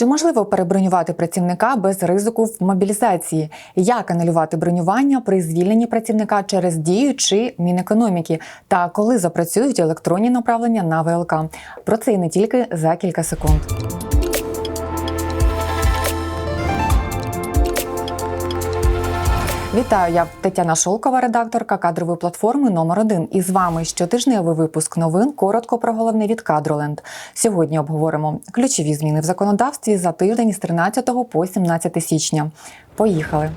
Чи можливо перебронювати працівника без ризику в мобілізації? Як анулювати бронювання при звільненні працівника через дію чи Мінекономіки? Та коли запрацюють електронні направлення на ВЛК? Про це і не тільки за кілька секунд. Вітаю, я Тетяна Шолкова, редакторка кадрової платформи номер 1 І з вами щотижневий випуск новин. Коротко про головне від Кадроленд. Сьогодні обговоримо ключові зміни в законодавстві за тиждень з 13 по 17 січня. Поїхали.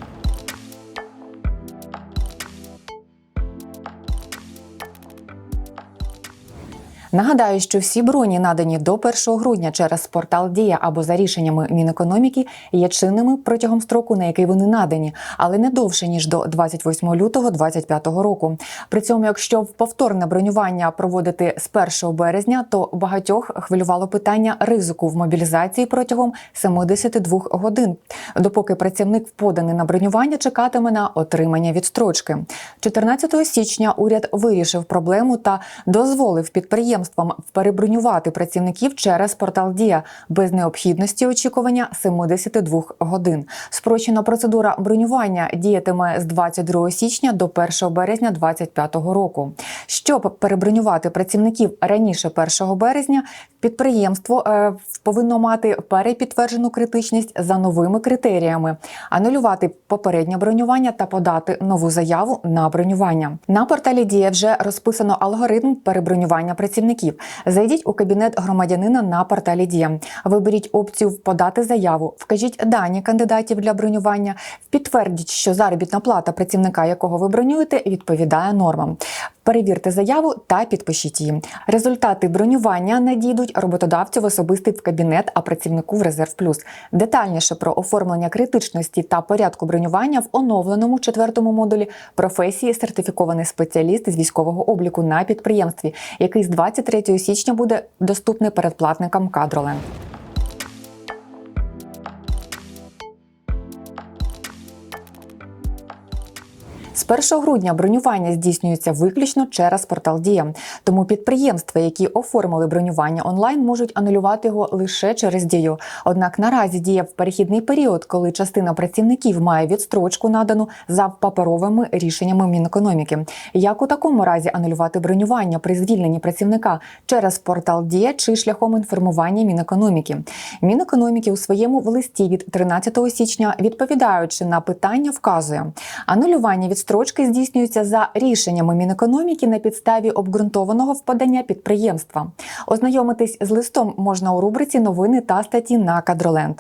Нагадаю, що всі броні, надані до 1 грудня через портал Дія або за рішеннями Мінекономіки, є чинними протягом строку, на який вони надані, але не довше ніж до 28 лютого 2025 року. При цьому, якщо повторне бронювання проводити з 1 березня, то багатьох хвилювало питання ризику в мобілізації протягом 72 годин, допоки працівник поданий на бронювання чекатиме на отримання відстрочки. 14 січня уряд вирішив проблему та дозволив підприємствам перебронювати працівників через портал Дія без необхідності очікування 72 годин. Спрощена процедура бронювання діятиме з 22 січня до 1 березня 2025 року. Щоб перебронювати працівників раніше 1 березня, підприємство е, повинно мати перепідтверджену критичність за новими критеріями, анулювати попереднє бронювання та подати нову заяву на бронювання. На порталі Дія вже розписано алгоритм перебронювання працівників. Зайдіть у кабінет громадянина на порталі Дія. Виберіть опцію Подати заяву, вкажіть дані кандидатів для бронювання, підтвердіть, що заробітна плата працівника, якого ви бронюєте, відповідає нормам. Перевірте заяву та підпишіть її. Результати бронювання надійдуть роботодавцю в особистий в кабінет, а працівнику в резерв плюс. Детальніше про оформлення критичності та порядку бронювання в оновленому четвертому модулі професії сертифікований спеціаліст з військового обліку на підприємстві, який з 23 січня буде доступний передплатникам кадроленд. З 1 грудня бронювання здійснюється виключно через портал Дія. Тому підприємства, які оформили бронювання онлайн, можуть анулювати його лише через дію. Однак наразі діє в перехідний період, коли частина працівників має відстрочку надану за паперовими рішеннями Мінекономіки. Як у такому разі анулювати бронювання при звільненні працівника через портал Дія чи шляхом інформування Мінекономіки? Мінекономіки у своєму в листі від 13 січня, відповідаючи на питання, вказує анулювання від відстрочки здійснюються за рішеннями Мінекономіки на підставі обґрунтованого впадання підприємства. Ознайомитись з листом можна у рубриці Новини та статті на Кадроленд.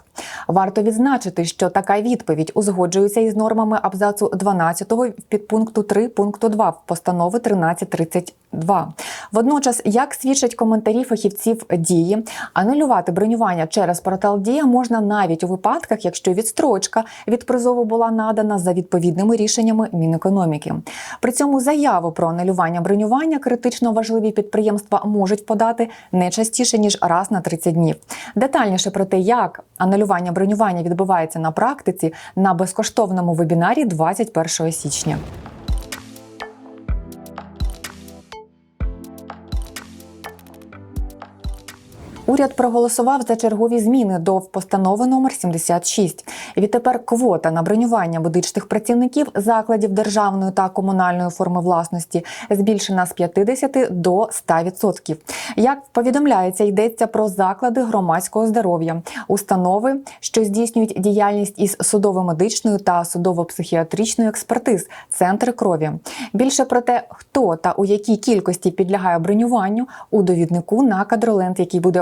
Варто відзначити, що така відповідь узгоджується із нормами абзацу 12 підпункту 3 пункту 2 в постанови 1332. Водночас, як свідчать коментарі фахівців дії, анулювати бронювання через портал Дія можна навіть у випадках, якщо відстрочка від призову була надана за відповідними рішеннями Мінекономіки. При цьому заяву про анулювання бронювання критично важливі підприємства можуть подати не частіше ніж раз на 30 днів. Детальніше про те, як анулювання бронювання відбувається на практиці на безкоштовному вебінарі 21 січня. Уряд проголосував за чергові зміни до постанови номер 76. Відтепер квота на бронювання медичних працівників закладів державної та комунальної форми власності збільшена з 50 до 100%. Як повідомляється, йдеться про заклади громадського здоров'я, установи, що здійснюють діяльність із судово-медичною та судово-психіатричною експертиз, центри крові. Більше про те, хто та у якій кількості підлягає бронюванню у довіднику на кадроленд, який буде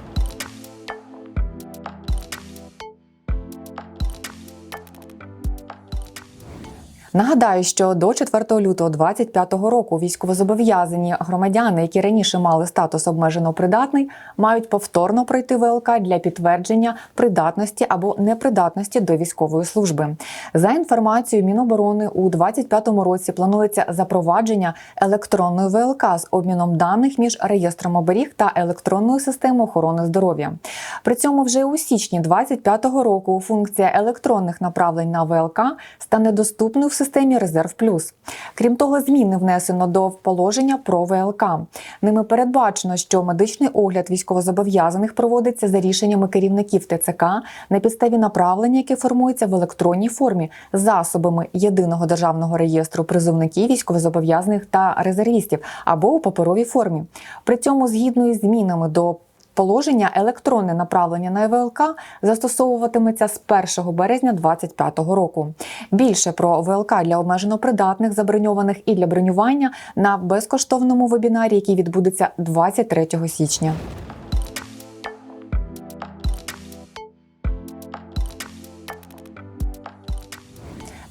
Нагадаю, що до 4 лютого 2025 року військовозобов'язані громадяни, які раніше мали статус обмежено придатний, мають повторно пройти ВЛК для підтвердження придатності або непридатності до військової служби. За інформацією Міноборони у 2025 році планується запровадження електронної ВЛК з обміном даних між реєстром оберіг та електронною системою охорони здоров'я. При цьому вже у січні 2025 року функція електронних направлень на ВЛК стане доступною в системі Резерв Плюс. Крім того, зміни внесено до положення про ВЛК. Ними передбачено, що медичний огляд військовозобов'язаних проводиться за рішеннями керівників ТЦК на підставі направлення, яке формується в електронній формі засобами єдиного державного реєстру призовників військовозобов'язаних та резервістів або у паперовій формі. При цьому, згідно із змінами до Положення електронне направлення на ВЛК застосовуватиметься з 1 березня 2025 року. Більше про ВЛК для обмежено придатних, заброньованих і для бронювання на безкоштовному вебінарі, який відбудеться 23 січня.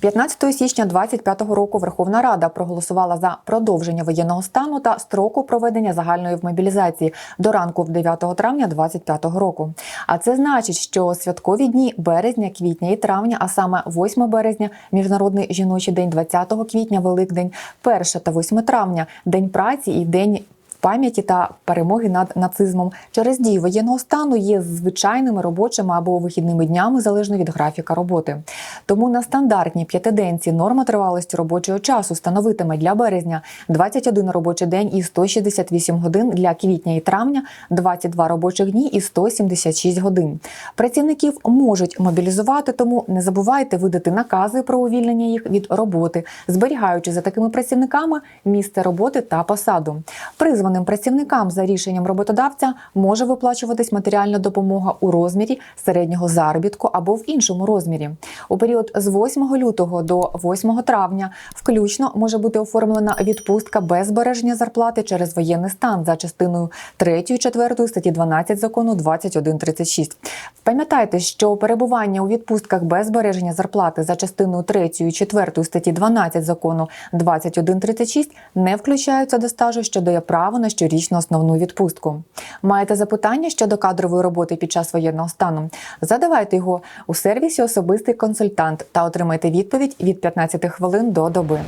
15 січня 2025 року Верховна Рада проголосувала за продовження воєнного стану та строку проведення загальної мобілізації до ранку 9 травня 2025 року. А це значить, що святкові дні березня, квітня і травня, а саме 8 березня, міжнародний жіночий день, 20 квітня, Великдень, 1 та 8 травня, день праці і день пам'яті та перемоги над нацизмом через дію воєнного стану є звичайними робочими або вихідними днями залежно від графіка роботи. Тому на стандартній п'ятиденці норма тривалості робочого часу становитиме для березня 21 робочий день і 168 годин для квітня і травня, 22 робочих дні і 176 годин. Працівників можуть мобілізувати, тому не забувайте видати накази про увільнення їх від роботи, зберігаючи за такими працівниками місце роботи та посаду. Призвані Працевним працівникам за рішенням роботодавця може виплачуватись матеріальна допомога у розмірі середнього заробітку або в іншому розмірі. У період з 8 лютого до 8 травня включно може бути оформлена відпустка без збереження зарплати через воєнний стан за частиною 3, 4 статті 12 закону 2136. Пам'ятайте, що перебування у відпустках без збереження зарплати за частиною 3, 4 статті 12 закону 2136 не включаються до стажу, що дає право на щорічну основну відпустку. Маєте запитання щодо кадрової роботи під час воєнного стану? Задавайте його у сервісі Особистий консультант та отримайте відповідь від 15 хвилин до доби.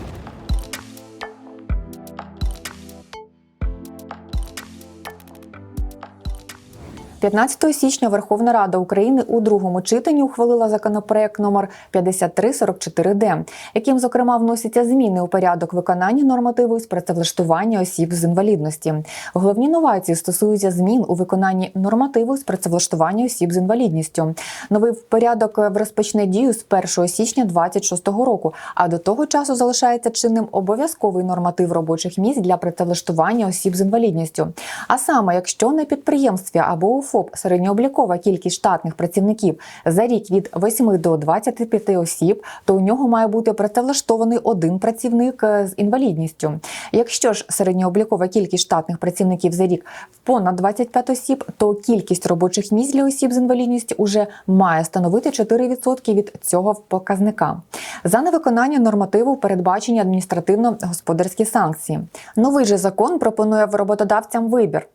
15 січня Верховна Рада України у другому читанні ухвалила законопроект номер 5344Д, яким зокрема вносяться зміни у порядок виконання нормативу з працевлаштування осіб з інвалідності. Головні новації стосуються змін у виконанні нормативу з працевлаштування осіб з інвалідністю. Новий порядок розпочне дію з 1 січня 2026 року. А до того часу залишається чинним обов'язковий норматив робочих місць для працевлаштування осіб з інвалідністю. А саме, якщо на підприємстві або у ФОП середньооблікова кількість штатних працівників за рік від 8 до 25 осіб, то у нього має бути працевлаштований один працівник е, з інвалідністю. Якщо ж середньооблікова кількість штатних працівників за рік понад 25 осіб, то кількість робочих місць для осіб з інвалідністю уже має становити 4% від цього показника. За невиконання нормативу передбачені адміністративно-господарські санкції. Новий же закон пропонує роботодавцям вибір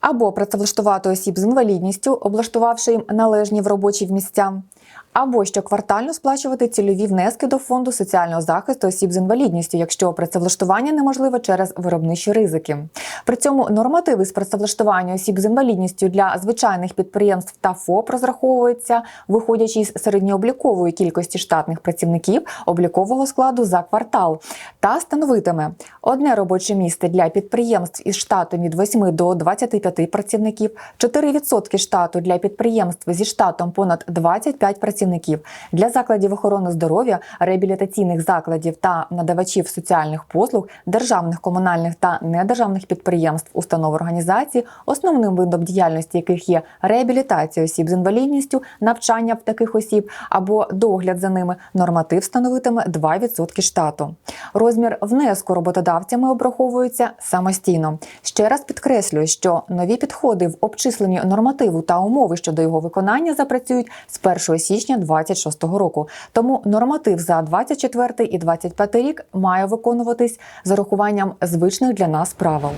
або працевлаштувати осіб з інвалідністю, облаштувавши їм належні в робочі місця або щоквартально сплачувати цільові внески до фонду соціального захисту осіб з інвалідністю, якщо працевлаштування неможливе через виробничі ризики. При цьому нормативи з працевлаштування осіб з інвалідністю для звичайних підприємств та ФОП розраховуються, виходячи з середньооблікової кількості штатних працівників облікового складу за квартал, та становитиме одне робоче місце для підприємств із штатом від 8 до 25 працівників, 4% штату для підприємств зі штатом понад 25 працівників для закладів охорони здоров'я, реабілітаційних закладів та надавачів соціальних послуг, державних комунальних та недержавних підприємств, установ організацій, основним видом діяльності яких є реабілітація осіб з інвалідністю, навчання в таких осіб або догляд за ними, норматив становитиме 2% штату. Розмір внеску роботодавцями обраховується самостійно. Ще раз підкреслюю, що нові підходи в обчисленні нормативу та умови щодо його виконання запрацюють з 1 січня січня 2026 року. Тому норматив за 24 і 25 рік має виконуватись з урахуванням звичних для нас правил.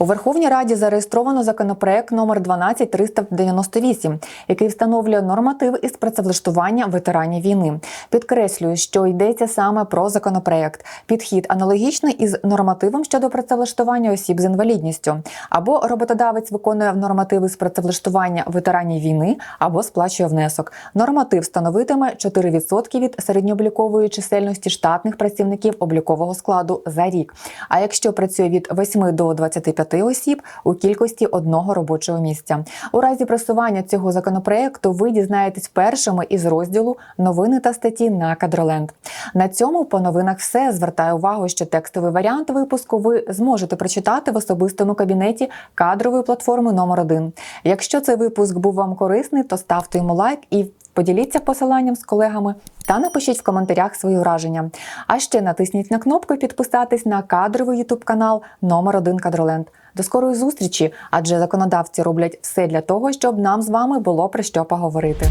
У Верховній Раді зареєстровано законопроект номер 12398, який встановлює норматив із працевлаштування ветеранів війни. Підкреслюю, що йдеться саме про законопроект. Підхід аналогічний із нормативом щодо працевлаштування осіб з інвалідністю. Або роботодавець виконує нормативи з працевлаштування ветеранів війни, або сплачує внесок. Норматив становитиме 4% від середньооблікової чисельності штатних працівників облікового складу за рік. А якщо працює від 8 до 25 осіб у кількості одного робочого місця. У разі просування цього законопроекту ви дізнаєтесь першими із розділу новини та статті на Кадроленд. На цьому по новинах все. Звертаю увагу, що текстовий варіант випуску ви зможете прочитати в особистому кабінеті кадрової платформи номер 1 Якщо цей випуск був вам корисний, то ставте йому лайк і поділіться посиланням з колегами та напишіть в коментарях свої враження. А ще натисніть на кнопку підписатись на кадровий YouTube канал номер 1 Кадроленд. До скорої зустрічі, адже законодавці роблять все для того, щоб нам з вами було про що поговорити.